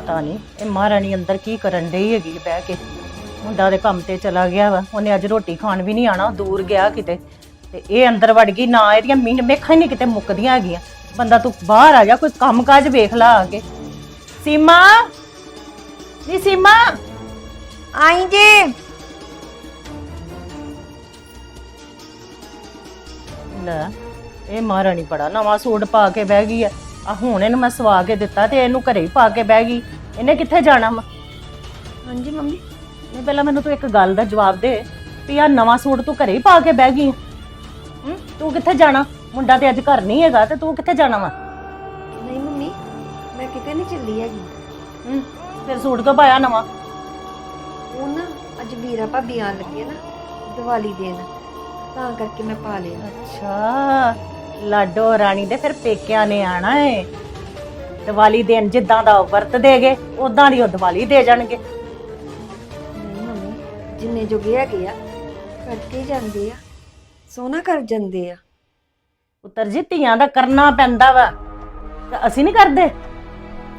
ਪਤਾ ਨਹੀਂ ਇਹ ਮਹਾਰਾਣੀ ਅੰਦਰ ਕੀ ਕਰਨ ਡਈ ਹੈਗੀ ਬਹਿ ਕੇ। ਮੁੰਡਾ ਦੇ ਕੰਮ ਤੇ ਚਲਾ ਗਿਆ ਵਾ ਉਹਨੇ ਅੱਜ ਰੋਟੀ ਖਾਣ ਵੀ ਨਹੀਂ ਆਣਾ ਦੂਰ ਗਿਆ ਕਿਤੇ। ਤੇ ਇਹ ਅੰਦਰ ਵੜ ਗਈ ਨਾ ਇਹਦੀਆਂ ਮੀਨ ਮੇਖਾਂ ਹੀ ਨਹੀਂ ਕਿਤੇ ਮੁੱਕਦੀਆਂ ਹੈਗੀਆਂ। ਬੰਦਾ ਤੂੰ ਬਾਹਰ ਆ ਜਾ ਕੋਈ ਕੰਮ ਕਾਜ ਵੇਖ ਲਾ ਆ ਕੇ। ਸੀਮਾ? ਨੀ ਸੀਮਾ? ਆਈ ਜੀ। ਲੈ ਇਹ ਮਹਾਰਾਣੀ ਬੜਾ ਨਵਾਂ ਸੂਟ ਪਾ ਕੇ ਬਹਿ ਗਈ ਆ ਆ ਹੁਣ ਇਹਨੂੰ ਮੈਂ ਸਵਾ ਕੇ ਦਿੱਤਾ ਤੇ ਇਹਨੂੰ ਘਰੇ ਹੀ ਪਾ ਕੇ ਬਹਿ ਗਈ। ਇਹਨੇ ਕਿੱਥੇ ਜਾਣਾ ਵਾ? ਹਾਂਜੀ ਮੰਮੀ। ਨਹੀਂ ਪਹਿਲਾਂ ਮੈਨੂੰ ਤੂੰ ਇੱਕ ਗੱਲ ਦਾ ਜਵਾਬ ਦੇ ਵੀ ਆ ਨਵਾਂ ਸੂਟ ਤੂੰ ਘਰੇ ਹੀ ਪਾ ਕੇ ਬਹਿ ਗਈ ਹੂੰ? ਤੂੰ ਕਿੱਥੇ ਜਾਣਾ? ਮੁੰਡਾ ਤੇ ਅੱਜ ਘਰ ਨਹੀਂ ਹੈਗਾ ਤੇ ਤੂੰ ਕਿੱਥੇ ਜਾਣਾ ਵਾ? ਨਹੀਂ ਮੰਮੀ ਮੈਂ ਕਿਤੇ ਨਹੀਂ ਚੱਲੀ ਹੈਗੀ। ਹੂੰ? ਫਿਰ ਸੂਟ ਕਿਉਂ ਪਾਇਆ ਨਵਾਂ? ਉਹ ਨਾ ਅੱਜ ਵੀਰਾ ਭਾਬੀ ਆਣ ਲੱਗੇ ਨਾ ਦੀਵਾਲੀ ਦੇਣ। ਤਾਂ ਕਰਕੇ ਮੈਂ ਪਾ ਲਿਆ। ਅੱਛਾ। ਲਾਡੋ ਰਾਣੀ ਦੇ ਫਿਰ ਪੇਕਿਆਂ ਨੇ ਆਣਾ ਏ। ਦੀਵਾਲੀ ਦਿਨ ਜਿੱਦਾਂ ਦਾ ਉਹ ਵਰਤ ਦੇਗੇ ਉਦਾਂ ਦੀ ਉਹ ਦੀਵਾਲੀ ਦੇ ਜਾਣਗੇ। ਨਹੀਂ ਮੰਮੀ ਜਿੰਨੇ ਜੋਗੇ ਹੈਗੇ ਆ ਕਰਕੇ ਜਾਂਦੇ ਆ ਸੋਨਾ ਕਰ ਜਾਂਦੇ ਆ। ਪੁੱਤਰ ਜੀ ਧੀਆਂ ਦਾ ਕਰਨਾ ਪੈਂਦਾ ਵਾ ਤੇ ਅਸੀਂ ਨਹੀਂ ਕਰਦੇ।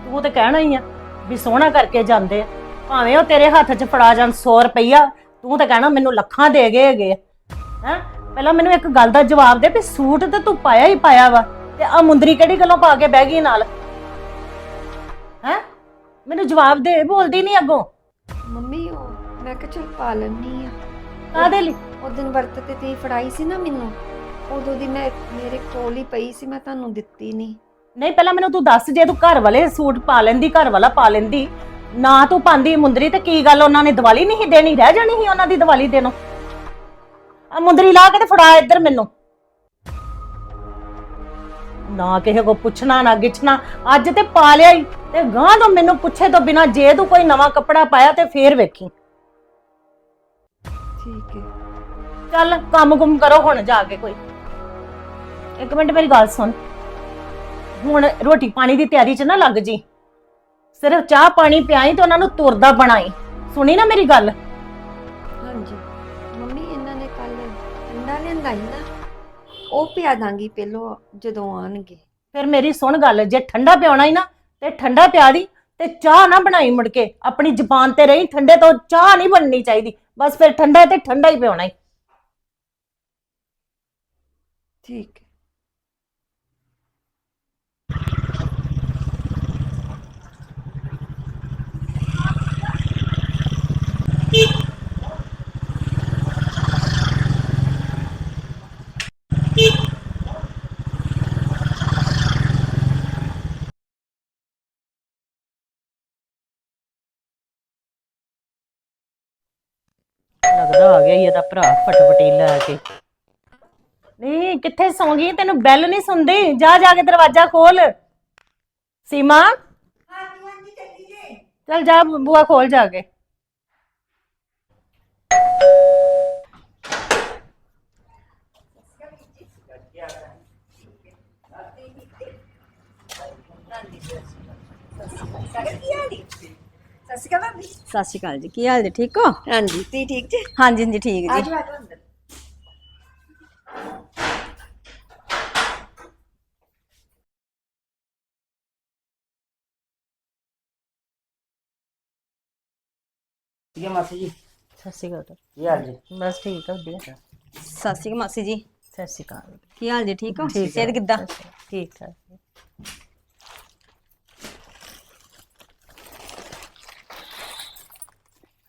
ਤੂੰ ਤੇ ਕਹਿਣਾ ਹੀ ਆ ਵੀ ਸੋਹਣਾ ਕਰਕੇ ਜਾਂਦੇ ਆ। ਭਾਵੇਂ ਉਹ ਤੇਰੇ ਹੱਥ 'ਚ ਫੜਾ ਜਾਣ 100 ਰੁਪਈਆ ਤੂੰ ਤੇ ਕਹਿਣਾ ਮੈਨੂੰ ਲੱਖਾਂ ਦੇ ਗਏ ਹੈਗੇ ਹੈ? ਪਹਿਲਾਂ ਮੈਨੂੰ ਇੱਕ ਗੱਲ ਦਾ ਜਵਾਬ ਦੇ ਵੀ ਸੂਟ ਤੇ ਤੂੰ ਪਾਇਆ ਹੀ ਪਾਇਆ ਵਾ ਤੇ ਆ ਮੁੰਦਰੀ ਕਿਹੜੀ ਗੱਲੋਂ ਪਾ ਕੇ ਬਹਿ ਗਈ ਨਾਲ? ਹੈ? ਮੈਨੂੰ ਜਵਾਬ ਦੇ ਬੋਲਦੀ ਨਹੀਂ ਅੱਗੋਂ। ਮੰਮੀ ਉਹ ਮੈਂ ਕਿਹਾ ਚਲ ਪਾ ਲੈਣੀ ਆ। ਕਾਹਦੇ ਲਈ? ਉਹ ਦਿਨ ਵਰਤ ਤੇ ਤੀ ਫੜਾਈ ਸੀ ਨਾ ਮੈਨੂੰ। ਉਦੋਂ ਦੀ ਮੈਂ ਮੇਰੇ ਕੋਲ ਹੀ ਪਈ ਸੀ ਮੈਂ ਤੁਹਾਨੂੰ ਦਿੱਤੀ ਨਹੀਂ ਨਹੀਂ ਪਹਿਲਾਂ ਮੈਨੂੰ ਤੂੰ ਦੱਸ ਜੇ ਤੂੰ ਘਰ ਵਾਲੇ ਸੂਟ ਪਾ ਲੈਂਦੀ ਘਰ ਵਾਲਾ ਪਾ ਲੈਂਦੀ। ਨਾ ਤੂੰ ਪਾਉਂਦੀ ਮੁੰਦਰੀ ਤੇ ਕੀ ਗੱਲ ਉਹਨਾਂ ਨੇ ਦੀਵਾਲੀ ਨਹੀਂ ਸੀ ਦੇਣੀ ਰਹਿ ਜਾਣੀ ਸੀ ਉਹਨਾਂ ਦੀ ਦੀਵਾਲੀ ਦੇਣੋਂ। ਆ ਮੁੰਦਰੀ ਲਾ ਕੇ ਤੇ ਫੜਾ ਇੱਧਰ ਮੈਨੂੰ। ਨਾ ਕਿਸੇ ਕੋ ਪੁੱਛਣਾ ਨਾ ਗਿੱਛਣਾ। ਅੱਜ ਤੇ ਪਾ ਲਿਆ ਹੀ ਤੇ ਗਾਂ ਤੋਂ ਮੈਨੂੰ ਪੁੱਛੇ ਤੋਂ ਬਿਨਾ ਜੇ ਤੂੰ ਕੋਈ ਨਵਾਂ ਕੱਪੜਾ ਪਾਇਆ ਤੇ ਫੇਰ ਵੇਖੀ। ਠੀਕ ਹੈ। ਚੱਲ ਕੰਮ ਕੁਮ ਕਰੋ ਹੁਣ ਜਾ ਕੇ ਕੋਈ। ਇੱਕ ਮਿੰਟ ਮੇਰੀ ਗੱਲ ਸੁਣ। ਹੁਣ ਰੋਟੀ ਪਾਣੀ ਦੀ ਤਿਆਰੀ 'ਚ ਨਾ ਲੱਗ ਜੀ। ਸਿਰਫ ਚਾਹ ਪਾਣੀ ਪਿਆਈ ਤੇ ਉਹਨਾਂ ਨੂੰ ਤੁਰਦਾ ਬਣਾਈ। ਸੁਣੀ ਨਾ ਮੇਰੀ ਗੱਲ? ਸੀ ਨਾ। ਉਹ ਪਿਆ ਦਾਂਗੀ ਪਹਿਲੋਂ ਜਦੋਂ ਆਣਗੇ ਫਿਰ ਮੇਰੀ ਸੁਣ ਗੱਲ ਜੇ ਠੰਡਾ ਪਿਆਉਣਾ ਹੀ ਨਾ ਤੇ ਠੰਡਾ ਪਿਆ ਦੀ ਤੇ ਚਾਹ ਨਾ ਬਣਾਈ ਮੁੜ ਕੇ। ਆਪਣੀ ਜ਼ੁਬਾਨ ਤੇ ਰਹੀ ਠੰਡੇ ਤੋਂ ਚਾਹ ਨਹੀਂ ਬਣਨੀ ਚਾਹੀਦੀ। ਬਸ ਫਿਰ ਠੰਡਾ ਤੇ ਠੰਡਾ ਹੀ ਪਿਆਉਣਾ ਹੀ ਠੀਕ। ਹੈ ਆ ਗਿਆ ਈ, ਇਹਦਾ ਭਰਾ ਫਟਫਟੀ ਲੈ ਕੇ। ਨਹੀਂ, ਕਿੱਥੇ ਸੌਂ ਗਈ? ਤੈਨੂੰ ਬੈਲ ਨਹੀਂ ਸੁਣਦੀ? ਜਾ ਜਾ ਕੇ ਦਰਵਾਜ਼ਾ ਖੋਲ। ਸੀਮਾ? ਚੱਲ ਜਾ ਬੂਆ ਖੋਲ ਜਾ ਕੇ। ਸਤਿ ਸ਼੍ਰੀ ਅਕਾਲ। ਜੀ। ਕੀ ਹਾਲ ਜੀ? ਠੀਕ ਹੋ? ਹਾਂਜੀ। ਤੁਸੀਂ ਠੀਕ ਜੀ? ਹਾਂਜੀ ਹਾਂਜੀ ਠੀਕ ਜੀ। ਆਜੋ ਆਜੋ ਅੰਦਰ। ਠੀਕ ਹੈ ਮਾਸੀ ਜੀ? ਸਤਿ ਸ਼੍ਰੀ ਅਕਾਲ। ਕੀ ਹਾਲ ਜੀ? ਬਸ ਠੀਕ ਆ ਵਧੀਆ। ਸਤਿ ਸ਼੍ਰੀ ਅਕਾਲ ਮਾਸੀ ਜੀ। ਸਤਿ ਸ਼੍ਰੀ ਅਕਾਲ। ਕੀ ਹਾਲ ਜੀ? ਠੀਕ ਹੋ। ਸਿਹਤ ਕਿੱਦਾਂ? ਠੀਕ ਠਾਕ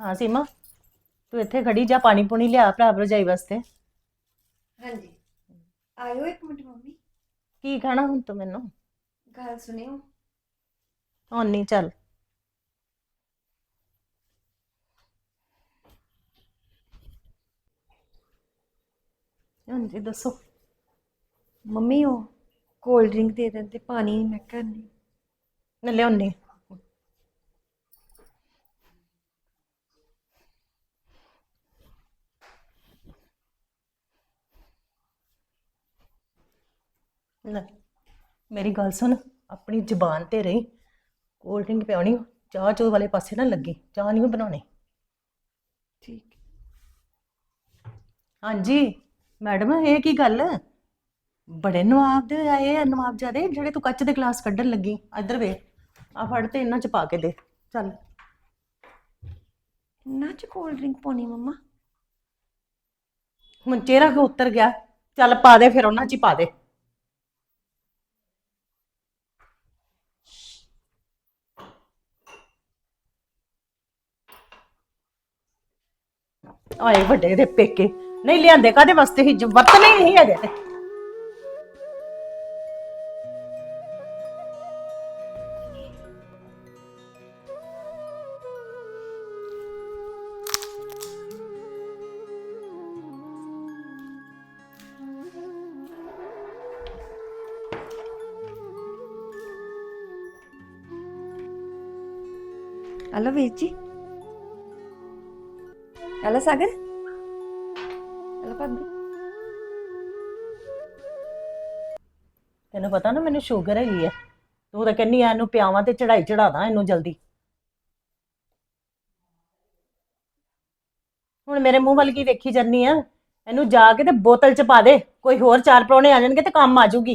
ਹਾਂ ਸੀਮਾ ਤੂੰ ਇੱਥੇ ਖੜੀ ਜਾ ਪਾਣੀ ਪੁਣੀ ਲਿਆ ਭਰਾ ਭਰਜਾਈ ਵਾਸਤੇ। ਹਾਂਜੀ। ਆਇਓ ਇੱਕ ਮਿੰਟ ਮੰਮੀ। ਕੀ ਕਹਿਣਾ ਹੁਣ ਤੂੰ ਮੈਨੂੰ? ਗੱਲ ਸੁਣਿਓ। ਹੁਣ ਨਹੀਂ ਚੱਲ। ਹਾਂਜੀ ਦੱਸੋ। ਮੰਮੀ ਉਹ ਕੋਲਡ ਡਰਿੰਕ ਦੇ ਦਿੰਦੇ ਪਾਣੀ ਮੈਂ ਕਰਨੀ ਮੈਂ ਲਿਆਉਣੀ। ਲੈ ਮੇਰੀ ਗੱਲ ਸੁਣ ਆਪਣੀ ਜ਼ੁਬਾਨ ਤੇ ਰਹੀ। ਕੋਲਡ ਡਰਿੰਕ ਪਿਆਉਣੀ ਚਾਹ ਚੋ ਵਾਲੇ ਪਾਸੇ ਨਾ ਲੱਗੀ ਚਾਹ ਨਹੀਂ ਬਣਾਉਣੀ। ਠੀਕ। ਹਾਂਜੀ ਮੈਡਮ ਇਹ ਕੀ ਗੱਲ? ਬੜੇ ਨਵਾਬ ਦੇ ਆਏ ਆ ਨਵਾਬ ਜਿਆਦੇ ਜਿਹੜੇ ਤੂੰ ਕੱਚ ਦੇ ਗਲਾਸ ਕੱਢਣ ਲੱਗੀ। ਇੱਧਰ ਵੇ ਆ ਫੜ ਤੇ ਇਹਨਾਂ ਚ ਪਾ ਕੇ ਦੇ ਚੱਲ। ਇੰਨਾ ਚ ਕੋਲਡ ਡਰਿੰਕ ਪਾਉਣੀ ਮੰਮਾ। ਹੁਣ ਚਿਹਰਾ ਕਿ ਉਤਰ ਗਿਆ? ਚੱਲ ਪਾ ਦੇ ਫਿਰ ਉਹਨਾਂ ਚ ਹੀ ਪਾ ਦੇ। ਆਏ ਵੱਡੇ ਦੇ ਪੇਕੇ। ਨਹੀਂ ਲਿਆਂਦੇ ਕਾਦੇ ਵਾਸਤੇ? ਹੀ ਵਰਤਨੇ ਹੀ ਨਹੀਂ ਹੈਗੇ ਤੇ। ਹਲੋ ਵੀਰ ਜੀ। ਹਲੋ ਸਾਗਰ ਹਲੋ ਭਾਬੀ ਤੈਨੂੰ ਪਤਾ ਨਾ ਮੈਨੂੰ ਸ਼ੂਗਰ ਹੈਗੀ ਆ। ਤੂੰ ਤਾਂ ਕਹਿੰਨੀ ਆ, ਇਹਨੂੰ ਪਿਆਵਾਂ ਤੇ ਚੜਾਈ ਚੜਾਦਾ ਇਹਨੂੰ ਜਲਦੀ। ਹੁਣ ਮੇਰੇ ਮੂੰਹ ਵੱਲ ਕੀ ਵੇਖੀ ਜੰਨੀ ਆ? ਇਹਨੂੰ ਜਾ ਕੇ ਤੇ ਬੋਤਲ ਚ ਪਾ ਦੇ। ਕੋਈ ਹੋਰ ਚਾਰ ਪਰੌਣੇ ਆ ਜਾਣਗੇ ਤੇ ਕੰਮ ਆ ਜਾਊਗੀ।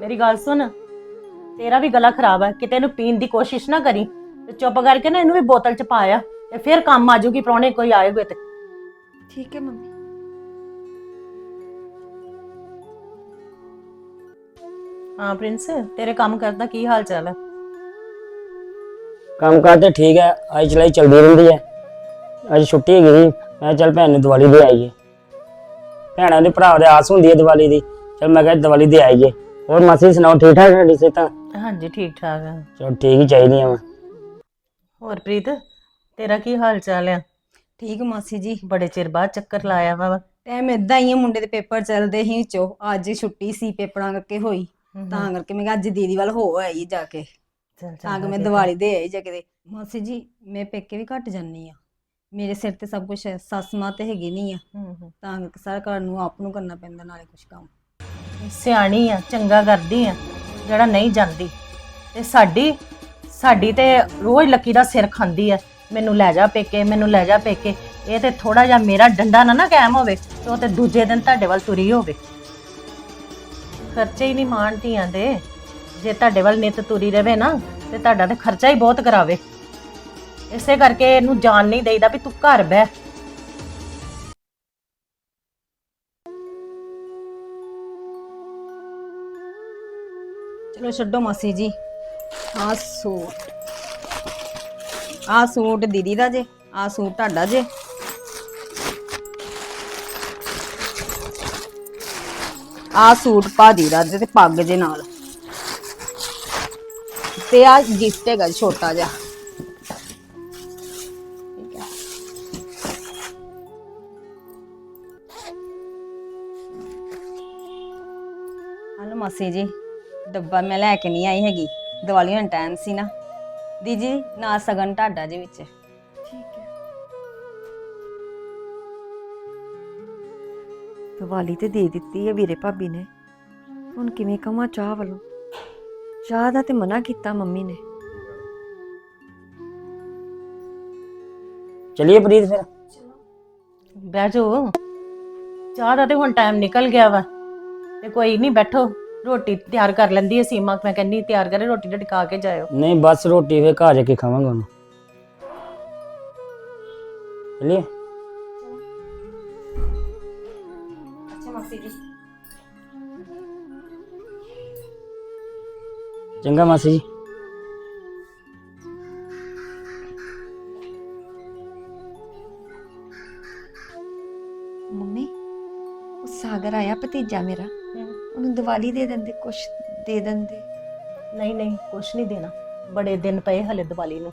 ਮੇਰੀ ਗੱਲ ਸੁਣ। ਤੇਰਾ ਵੀ ਗਲਾ ਖਰਾਬ ਹੈ ਕਿਤੇ ਇਹਨੂੰ ਪੀਣ ਦੀ ਕੋਸ਼ਿਸ਼ ਨਾ ਕਰੀ। ਤੇ ਚੁੱਪ ਕਰਕੇ ਨਾ ਇਹਨੂੰ ਵੀ ਬੋਤਲ ਚ ਪਾਇਆ ਤੇ ਫਿਰ ਕੰਮ ਆ ਜਾਊਗੀ ਪ੍ਰਾਹੁਣੇ ਕੋਈ ਆਏਗੇ ਤੇ। ਠੀਕ ਹੈ ਮੰਮੀ। ਹਾਂ ਪ੍ਰਿੰਸ ਤੇਰੇ ਕੰਮ ਕਰਦਾ ਕੀ ਹਾਲ ਚਾਲ ਹੈ ਕੰਮ ਕਾਰ ਤੇ ਠੀਕ ਹੈ ਅੱਜ ਚਲਾਈ ਚਲਦੀ ਰਹਿੰਦੀ ਹੈ ਅੱਜ ਛੁੱਟੀ ਹੈਗੀ ਸੀ। ਮੈਂ ਕਿਹਾ ਚੱਲ ਭੈਣ ਨੂੰ ਦੀਵਾਲੀ ਦੇ ਆਈਏ। ਭੈਣਾਂ ਦੇ ਭਰਾ ਦੇ ਆਸ ਹੁੰਦੀ ਹੈ ਦੀਵਾਲੀ ਦੀ। ਚਲ ਮੈਂ ਕਿਹਾ ਦੀਵਾਲੀ ਦੇ ਆਈਏ। ਹੋਰ ਮਾਸੀ ਸੁਣਾਓ ਠੀਕ ਠਾਕ ਤੁਹਾਡੀ ਸਿਹਤਾਂ? ਹਾਂਜੀ ਠੀਕ ਠਾਕ ਹੈ ਚਲੋ ਠੀਕ ਹੀ ਚਾਹੀਦੀਆਂ ਵਾ ਹੋਰ ਪ੍ਰੀਤ ਤੇਰਾ ਕੀ ਹਾਲ ਚਾਲ ਹੈ ਠੀਕ ਮਾਸੀ ਜੀ ਬੜੇ ਚਿਰ ਬਾਅਦ ਚੱਕਰ ਲਾਇਆ ਵਾ ਟਾਈਮ ਇਦਾਂ ਹੀ ਆ ਮੁੰਡੇ ਦੇ ਪੇਪਰ ਚੱਲਦੇ ਹੀ ਚੋ ਅੱਜ ਛੁੱਟੀ ਸੀ ਪੇਪਰਾਂ ਕਰਕੇ ਹੋਈ। ਤਾਂ ਕਰਕੇ ਮੈਂ ਕਿਹਾ ਅੱਜ ਦੀਦੀ ਵੱਲ ਹੋ ਆਈ ਜਾ ਕੇ। ਚੱਲ ਤਾਂ ਕਿ ਮੈਂ ਦੀਵਾਲੀ ਦੇ ਆਈ ਜਾ ਕੇ ਦੇ ਮਾਸੀ ਜੀ ਮੈਂ ਪੇਕੇ ਵੀ ਘੱਟ ਜਾਂਦੀ ਆ। ਮੇਰੇ ਸਿਰ ਤੇ ਸਭ ਕੁਝ ਹੈ ਸੱਸ ਮਾਂ ਤੇ ਹੈਗੀ ਨਹੀਂ ਆ। ਤਾਂ ਕਰਕੇ ਸਾਰਾ ਘਰ ਨੂੰ ਆਪ ਨੂੰ ਕਰਨਾ ਪੈਂਦਾ ਨਾਲੇ ਕੁਝ ਕੰਮ। ਸਿਆਣੀ ਆ, ਚੰਗਾ ਕਰਦੀ ਆ, ਜਿਹੜਾ ਨਹੀਂ ਜਾਂਦੀ। ਤੇ ਸਾਡੀ ਸਾਡੀ ਤੇ ਰੋਜ਼ ਲੱਕੀ ਦਾ ਸਿਰ ਖਾਂਦੀ ਆ। ਮੈਨੂੰ ਲੈ ਜਾ ਪੇਕੇ, ਮੈਨੂੰ ਲੈ ਜਾ ਪੇਕੇ। ਇਹ ਤੇ ਥੋੜਾ ਜਿਹਾ ਮੇਰਾ ਡੰਡਾ ਨਾ ਨਾ ਕਾਇਮ ਹੋਵੇ, ਤੇ ਉਹ ਤੇ ਦੂਜੇ ਦਿਨ ਤੁਹਾਡੇ ਵੱਲ ਤੁਰੀ ਹੋਵੇ। ਖਰਚੇ ਹੀ ਨਹੀਂ ਮਾਣ ਧੀਆਂ ਦੇ। ਜੇ ਤੁਹਾਡੇ ਵੱਲ ਨਿਤ ਤੁਰੀ ਰਵੇ ਨਾ, ਤੇ ਤੁਹਾਡਾ ਤੇ ਖਰਚਾ ਹੀ ਬਹੁਤ ਕਰਾਵੇ। ਇਸੇ ਕਰਕੇ ਇਹਨੂੰ ਜਾਣ ਨਹੀਂ ਦੇਈਦਾ ਵੀ ਤੂੰ ਘਰ ਬਹਿ। ਚਲੋ ਛੱਡੋ ਮਾਸੀ ਜੀ। ਆਹ ਸੂਟ। ਆਹ ਸੂਟ ਦੀਦੀ ਦਾ ਜੇ, ਆਹ ਸੂਟ ਤੁਹਾਡਾ ਜੇ। ਆਹ ਸੂਟ ਭਾਜੀ ਦਾ ਜੇ ਤੇ ਪੱਗ ਜੇ ਨਾਲ। ਤੇ ਆ ਗਿਫਟ ਹੈਗਾ ਜੀ ਛੋਟਾ ਜਿਹਾ। ਹਲੋ ਮਾਸੀ ਜੀ। ਡੱਬਾ ਮੈਂ ਲੈ ਕੇ ਨਹੀਂ ਆਈ ਹੈਗੀ। ਦੀਵਾਲੀ ਦਾ ਟਾਈਮ ਸੀ ਨਾ। ਦੀਦੀ ਨਾ ਸਗਨ ਤੁਹਾਡਾ ਜੀ ਵਿੱਚ। ਠੀਕ ਹੈ ਦੀਵਾਲੀ ਤੇ ਦੇ ਦਿੱਤੀ ਹੈ ਵੀਰੇ ਭਾਬੀ ਨੇ। ਹੁਣ ਕਿਵੇਂ ਕਵਾਂ ਚਾਹ ਵੱਲੋਂ? ਚਾਹ ਦਾ ਤੇ ਮਨਾ ਕੀਤਾ ਮੰਮੀ ਨੇ। ਚਲਿਏ ਪ੍ਰੀਤ ਫਿਰ। ਬਹਿ ਜਾਓ। ਚਾਹ ਦਾ ਤੇ ਹੁਣ ਟਾਈਮ ਨਿਕਲ ਗਿਆ ਵਾ। ਤੇ ਕੋਈ ਨਹੀਂ ਬੈਠੋ। ਰੋਟੀ ਤਿਆਰ ਕਰ ਲੈਂਦੀ ਹੈ ਸੀਮਾ ਮੈਂ ਕਹਿੰਨੀ ਤਿਆਰ ਕਰੇ ਰੋਟੀ ਤੇ ਟਿਕਾ ਕੇ ਜਾਇਓ। ਨਹੀਂ ਬਸ ਰੋਟੀ ਫੇ ਘਰ ਜਾ ਕੇ ਖਾਵਾਂਗਾ ਹੁਣ। ਚਲਿਏ? ਅੱਛਾ ਮਾਸੀ ਜੀ। ਚੰਗਾ ਮਾਸੀ ਜੀ। ਮੰਮੀ ਉਹ ਸਾਗਰ ਆਇਆ ਭਤੀਜਾ ਮੇਰਾ। ਉਹਨੂੰ ਦੀਵਾਲੀ ਦੇ ਦਿੰਦੇ ਕੁਛ ਦੇ ਦਿੰਦੇ। ਨਹੀਂ ਨਹੀਂ ਕੁਛ ਨਹੀਂ ਦੇਣਾ। ਬੜੇ ਦਿਨ ਪਏ ਹਲੇ ਦੀਵਾਲੀ ਨੂੰ।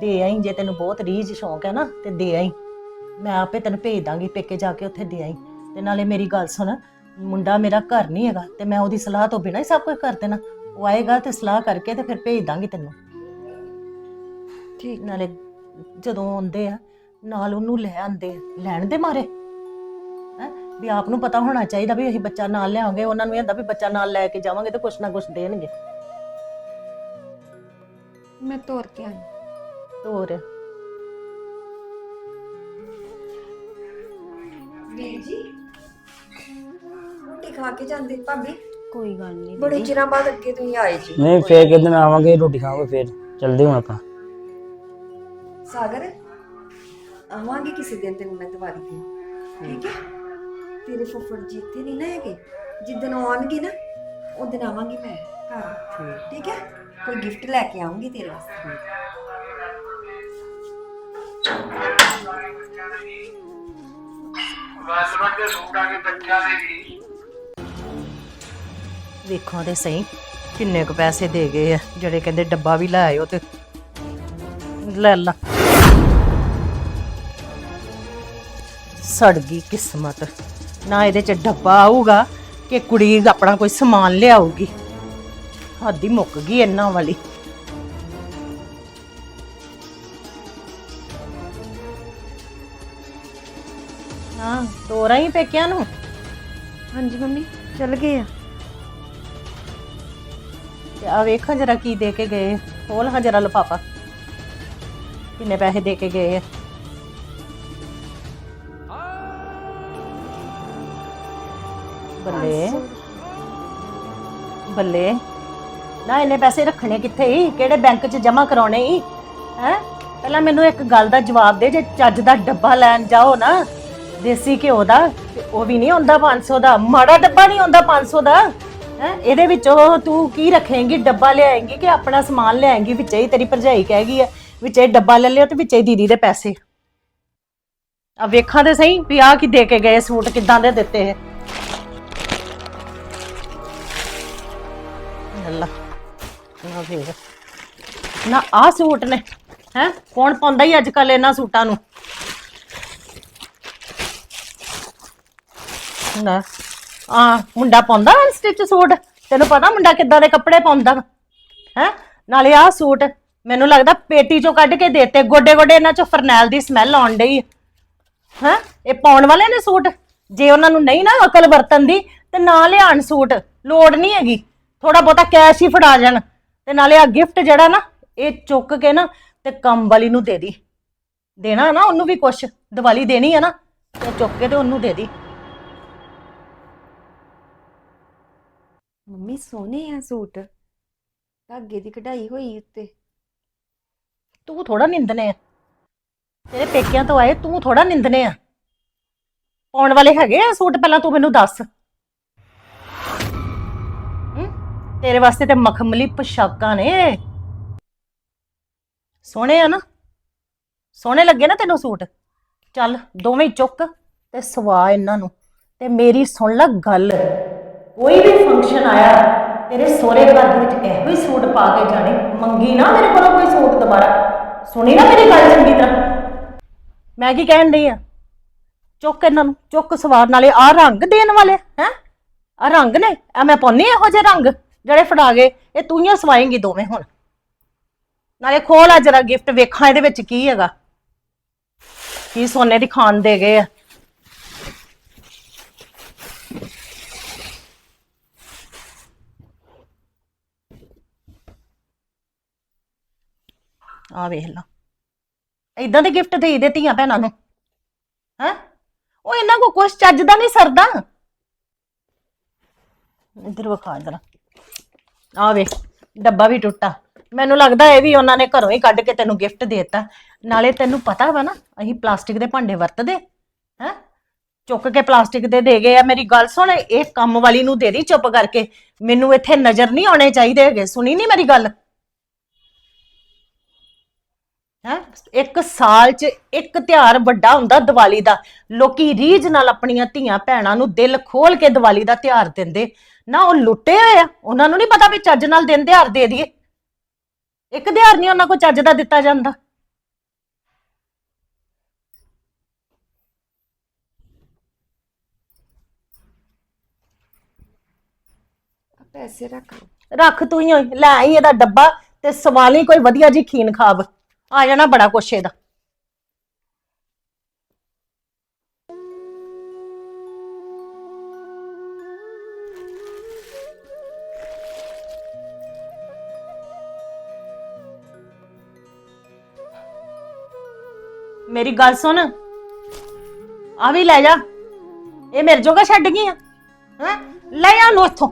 ਦੇ ਆਈ ਜੇ ਤੈਨੂੰ ਬਹੁਤ ਰੀਝ ਸ਼ੌਂਕ ਹੈ ਨਾ ਤੇ ਦੇ ਆਈ। ਮੈਂ ਆਪੇ ਤੈਨੂੰ ਭੇਜ ਦਾਂਗੀ ਪੇਕੇ ਜਾ ਕੇ ਉੱਥੇ ਦੇ ਆਈ। ਤੇ ਨਾਲੇ ਮੇਰੀ ਗੱਲ ਸੁਣ ਮੁੰਡਾ ਮੇਰਾ ਘਰ ਨਹੀਂ ਹੈਗਾ ਤੇ ਮੈਂ ਉਹਦੀ ਸਲਾਹ ਤੋਂ ਬਿਨਾਂ ਹੀ ਸਭ ਕੁਝ ਕਰ ਦੇਣਾ। ਉਹ ਆਏਗਾ ਤੇ ਸਲਾਹ ਕਰਕੇ ਤੇ ਫਿਰ ਭੇਜ ਦਾਂਗੀ ਤੈਨੂੰ। ਠੀਕ। ਨਾਲੇ ਜਦੋਂ ਆਉਂਦੇ ਆ ਨਾਲ ਉਹਨੂੰ ਲੈ ਆਂਦੇ ਆ। ਲੈਣ ਦੇ ਮਾਰੇ? ਵੀ ਆਪ ਨੂੰ ਪਤਾ ਹੋਣਾ ਚਾਹੀਦਾ ਵੀ ਅਸੀਂ ਬੱਚਾ ਨਾਲ ਲਿਆਵਾਂਗੇ ਉਹਨਾਂ ਨੂੰ ਇਹ ਹੁੰਦਾ ਵੀ ਬੱਚਾ ਨਾਲ ਲੈ ਕੇ ਜਾਵਾਂਗੇ ਤੇ ਕੁਛ ਨਾ ਕੁਛ ਦੇਣਗੇ। ਮੈਂ ਤੋਰ ਕੇ ਆਈ। ਤੋਰ। ਵੀਰ ਜੀ ਰੋਟੀ ਖਾ ਕੇ ਜਾਂਦੇ ਭਾਬੀ? ਕੋਈ ਗੱਲ ਨਹੀਂ ਬੜੇ ਚਿਰਾਂ ਬਾਅਦ ਅੱਗੇ ਤੁਸੀਂ ਆਏ ਜੀ। ਨਹੀਂ ਫੇਰ ਕਿਦਨ ਆਵਾਂਗੇ ਰੋਟੀ ਖਾਵਾਂਗੇ ਫੇਰ ਚਲਦੇ ਹੁਣ ਆਪਾਂ। ਸਾਗਰ ਆਵਾਂਗੇ ਕਿਸੇ ਦਿਨ ਤੈਨੂੰ ਮੈਂ ਦਵਾਈ ਦੇ ਠੀਕ ਹੈ? ਤੇਰੇ ਫੁੱਫੜ ਜੀ ਇੱਥੇ ਨਹੀਂ ਨਾ ਹੈਗੇ। ਜਿੱਦਣ ਆਉਣਗੇ ਨਾ ਉਹ ਦਿਨ ਆਵਾਂਗੀ ਮੈਂ ਘਰ। ਠੀਕ। ਹੈ? ਕੋਈ ਗਿਫਟ ਲੈ ਕੇ ਆਉਂਗੀ ਤੇਰੇ ਵਾਸਤੇ। ਵੇਖੋ ਤੇ ਸਹੀ ਕਿੰਨੇ ਕੁ ਪੈਸੇ ਦੇ ਗਏ ਆ ਜਿਹੜੇ ਕਹਿੰਦੇ ਡੱਬਾ ਵੀ ਲੈ ਆਇਓ ਤੇ ਲੈ ਲਾ। ਸੜ ਗਈ ਕਿਸਮਤ। ਨਾ ਇਹਦੇ ਚ ਡੱਬਾ ਆਊਗਾ ਕਿ ਕੁੜੀ ਆਪਣਾ ਕੋਈ ਸਮਾਨ ਲਿਆਊਗੀ। ਹੱਦੀ ਮੁੱਕ ਗਈ ਇਹਨਾਂ ਵਾਲੀ। ਹਾਂ ਤੋਰਾ ਹੀ ਪੇਕਿਆਂ ਨੂੰ? ਹਾਂਜੀ ਮੰਮੀ ਚੱਲ ਗਏ ਆ। ਤੇ ਆ ਵੇਖਾਂ ਜਰਾ ਕੀ ਦੇ ਕੇ ਗਏ। ਖੋਲ ਹਾਂ ਜਰਾ ਲਫਾਫਾ। ਕਿੰਨੇ ਪੈਸੇ ਦੇ ਕੇ ਗਏ ਆ। ਬੱਲੇ। ਬੱਲੇ। ਨਾ ਇਹਨੇ ਪੈਸੇ ਰੱਖਣੇ ਕਿੱਥੇ ਹੀ ਕਿਹੜੇ ਬੈਂਕ 'ਚ ਜਮ੍ਹਾਂ ਕਰਾਉਣੇ ਹੀ ਹੈ? ਪਹਿਲਾਂ ਮੈਨੂੰ ਇੱਕ ਗੱਲ ਦਾ ਜਵਾਬ ਦੇ, ਜੇ ਚੱਜ ਦਾ ਡੱਬਾ ਲੈਣ ਜਾਓ ਨਾ, ਦੇਸੀ ਘਿਓ ਦਾ, ਤੇ ਉਹ ਵੀ ਨਹੀਂ ਹੁੰਦਾ 500 ਦਾ। ਮਾੜਾ ਡੱਬਾ ਨਹੀਂ ਹੁੰਦਾ 500 ਦਾ। ਹੈ? ਇਹਦੇ ਵਿੱਚੋਂ ਤੂੰ ਕੀ ਰੱਖੇਂਗੀ? ਡੱਬਾ ਲਿਆਏਂਗੀ ਕਿ ਆਪਣਾ ਸਮਾਨ ਲਿਆਏਂਗੀ? ਵਿੱਚੇ ਹੀ ਤੇਰੀ ਭਰਜਾਈ ਕਹੇਗੀ ਆ, ਵਿੱਚੇ ਹੀ ਡੱਬਾ ਲੈ ਲਿਓ ਤੇ ਵਿੱਚੇ ਹੀ ਦੀਦੀ ਦੇ ਪੈਸੇ। ਆ ਵੇਖਾਂ ਤੇ ਸਹੀ ਵੀ ਆ ਕੀ ਦੇ ਕੇ ਗਏ ਸੂਟ, ਕਿੱਦਾਂ ਦੇ ਦਿੱਤੇ ਹੈ ਅੱਲਾ ਨਾ ਫੇਰ ਨਾ ਆ ਸੂਟ ਨੇ, ਹੈ? ਕੌਣ ਪਾਉਂਦਾ ਹੀ ਅੱਜ ਕੱਲ ਇਹਨਾਂ ਸੂਟਾਂ ਨੂੰ? ਨਾ ਆ ਮੁੰਡਾ ਪਾਉਂਦਾ ਸਟਿਚ ਸੂਟ? ਤੈਨੂੰ ਪਤਾ ਮੁੰਡਾ ਕਿੱਦਾਂ ਦੇ ਕੱਪੜੇ ਪਾਉਂਦਾ ਹੈ? ਨਾਲੇ ਆ ਸੂਟ ਮੈਨੂੰ ਲੱਗਦਾ ਪੇਟੀ ਚੋਂ ਕੱਢ ਕੇ ਦੇਤੇ ਗੋਡੇ ਗੋਡੇ ਇਹਨਾਂ ਚੋਂ ਫਰਨੈਲ ਦੀ ਸਮੈਲ ਆਉਣ ਡਈ ਹੈ? ਇਹ ਪਾਉਣ ਵਾਲੇ ਨੇ ਸੂਟ? ਜੇ ਉਹਨਾਂ ਨੂੰ ਨਹੀਂ ਨਾ ਅਕਲ ਵਰਤਨ ਦੀ, ਤੇ ਨਾ ਲਿਆਣ ਸੂਟ, ਲੋੜ ਨਹੀਂ ਹੈਗੀ। ਥੋੜਾ ਬਹੁਤਾ ਕੈਸ਼ ਹੀ ਫੜਾ ਜਾਣ ਤੇ ਨਾਲੇ ਆ ਗਿਫਟ ਜਿਹੜਾ ਨਾ ਇਹ ਚੁੱਕ ਕੇ ਨਾ ਤੇ ਕੰਮ ਵਾਲੀ ਨੂੰ ਦੇ ਦੀ। ਦੇਣਾ ਨਾ ਉਹਨੂੰ ਵੀ ਕੁਛ ਦੀਵਾਲੀ ਦੇਣੀ ਹੈ ਨਾ ਤੇ ਚੁੱਕ ਕੇ ਤੇ ਉਹਨੂੰ ਦੇ ਦੀ। ਮੰਮੀ ਸੋਹਣੇ ਆ ਸੂਟ। ਧਾਗੇ ਦੀ ਕਢਾਈ ਹੋਈ ਉੱਤੇ। ਤੂੰ ਥੋੜਾ ਨਿੰਦਨੇ ਆ। ਤੇਰੇ ਪੇਕਿਆਂ ਤੋਂ ਆਏ ਤੂੰ ਥੋੜਾ ਨਿੰਦਨੇ ਆ। ਪਾਉਣ ਵਾਲੇ ਹੈਗੇ ਆ ਸੂਟ ਪਹਿਲਾਂ ਤੂੰ ਮੈਨੂੰ ਦੱਸ। ਤੇਰੇ ਵਾਸਤੇ ਤੇ ਮਖਮਲੀ ਪੋਸ਼ਾਕਾਂ ਨੇ। ਸੋਹਣੇ ਆ ਨਾ? ਸੋਹਣੇ ਲੱਗੇ ਨਾ ਤੈਨੂੰ ਸੂਟ? ਚੱਲ ਦੋਵੇਂ ਚੁੱਕ ਤੇ ਸਵਾ ਇਹਨਾਂ ਨੂੰ। ਤੇ ਮੇਰੀ ਸੁਣ ਲੈ ਗੱਲ। ਕੋਈ ਵੀ ਫੰਕਸ਼ਨ ਆਇਆ, ਤੇਰੇ ਸੋਹਰੇ ਘਰ ਦੇ ਵਿੱਚ ਇਹੋ ਹੀ ਸੂਟ ਪਾ ਕੇ ਜਾਣੀ। ਮੰਗੀ ਨਾ ਮੇਰੇ ਕੋਲੋਂ ਕੋਈ ਸੂਟ ਦੁਬਾਰਾ। ਸੁਣੀ ਨਾ ਮੇਰੀ ਗੱਲ ਚੰਗੀ ਤਰ੍ਹਾਂ। ਮੈਂ ਕੀ ਕਹਿਣ ਡਈ ਆ? ਚੁੱਕ ਇਹਨਾਂ ਨੂੰ, ਚੁੱਕ ਸਵਾਰ, ਨਾਲੇ ਆ ਰੰਗ ਦੇਣ ਵਾਲੇ, ਹੈ? ਆ ਰੰਗ ਨੇ? ਆ ਮੈਂ ਪਾਉਣੀ ਇਹੋ ਜਿਹੇ ਰੰਗ? ਜਿਹੜੇ ਫੜਾ ਗਏ, ਇਹ ਤੂੰ ਹੀ ਸਵਾਏਂਗੀ ਦੋਵੇਂ ਹੁਣ। ਨਾਲੇ ਖੋਲ ਆ ਜਰਾ ਗਿਫਟ ਵੇਖਾਂ ਇਹਦੇ ਵਿੱਚ ਕੀ ਹੈਗਾ। ਕੀ ਸੋਨੇ ਦੀ ਖਾਨ ਦੇ ਗਏ ਆ। ਆ ਵੇਖ ਲਾ। ਇਦਾਂ ਦੇ ਗਿਫਟ ਦੇ ਦੇ ਧੀਆਂ ਭੈਣਾਂ ਨੂੰ। ਹੈ? ਉਹ ਇਹਨਾਂ ਕੋ ਕੁਛ ਚੱਜਦਾ ਨਹੀਂ ਸਰਦਾ। ਇੱਧਰ ਵਿਖਾ ਜਰਾ। ਆ ਵੇ ਡੱਬਾ ਵੀ ਟੁੱਟਾ। ਮੈਨੂੰ ਲੱਗਦਾ ਇਹ ਵੀ ਉਹਨਾਂ ਨੇ ਘਰੋਂ ਹੀ ਕੱਢ ਕੇ ਤੈਨੂੰ ਗਿਫਟ ਦਿੱਤਾ। ਨਾਲੇ ਤੈਨੂੰ ਪਤਾ ਵਾ ਨਾ, ਅਸੀਂ ਪਲਾਸਟਿਕ ਦੇ ਭਾਂਡੇ ਵਰਤਦੇ, ਹੈ? ਚੁੱਕ ਕੇ ਪਲਾਸਟਿਕ ਦੇ ਦੇ ਗਏ ਆ। ਮੇਰੀ ਗੱਲ ਸੁਣ, ਇਹ ਕੰਮ ਵਾਲੀ ਨੂੰ ਦੇ ਦੀ ਚੁੱਪ ਕਰਕੇ। ਮੈਨੂੰ ਇੱਥੇ ਨਜ਼ਰ ਨਹੀਂ ਆਉਣੇ ਚਾਹੀਦੇ ਹੈਗੇ। ਸੁਣੀ ਨਹੀਂ ਮੇਰੀ ਗੱਲ? ਹੈ? ਇੱਕ ਸਾਲ 'ਚ ਇੱਕ ਤਿਉਹਾਰ ਵੱਡਾ ਹੁੰਦਾ ਦੀਵਾਲੀ ਦਾ। ਲੋਕੀ ਰੀਝ ਨਾਲ ਆਪਣੀਆਂ ਧੀਆਂ ਭੈਣਾਂ ਨੂੰ ਦਿਲ ਖੋਲ ਕੇ ਦੀਵਾਲੀ ਦਾ ਤਿਉਹਾਰ ਦਿੰਦੇ। ਨਾ ਉਹ ਲੁੱਟੇ ਹੋਏ ਆ। ਉਹਨਾਂ ਨੂੰ ਨਹੀਂ ਪਤਾ ਵੀ ਚੱਜ ਨਾਲ ਦਿਨ ਤਿਉਹਾਰ ਦੇ ਦਈਏ। ਇੱਕ ਤਿਉਹਾਰ ਨਹੀਂ ਉਹਨਾਂ ਕੋਲ ਚੱਜ ਦਾ ਦਿੱਤਾ ਜਾਂਦਾ। ਪੈਸੇ ਰੱਖ ਰੱਖ ਤੂੰ ਹੀ ਹੋਈ, ਲੈ ਆਈ ਇਹਦਾ ਡੱਬਾ ਤੇ ਸਵਾਲੀ ਕੋਈ ਵਧੀਆ ਜੀ ਖੀਨ ਖਾਬ ਆ ਜਾਣਾ ਬੜਾ ਕੁਛ ਇਹਦਾ। ਮੇਰੀ ਗੱਲ ਸੁਣ। ਆ ਵੀ ਲੈ ਜਾ। ਇਹ ਮੇਰੇ ਜੋਗਾ ਛੱਡ ਗਈ ਆ ਹੈ? ਲੈ ਆ ਨੂੰ ਇੱਥੋਂ।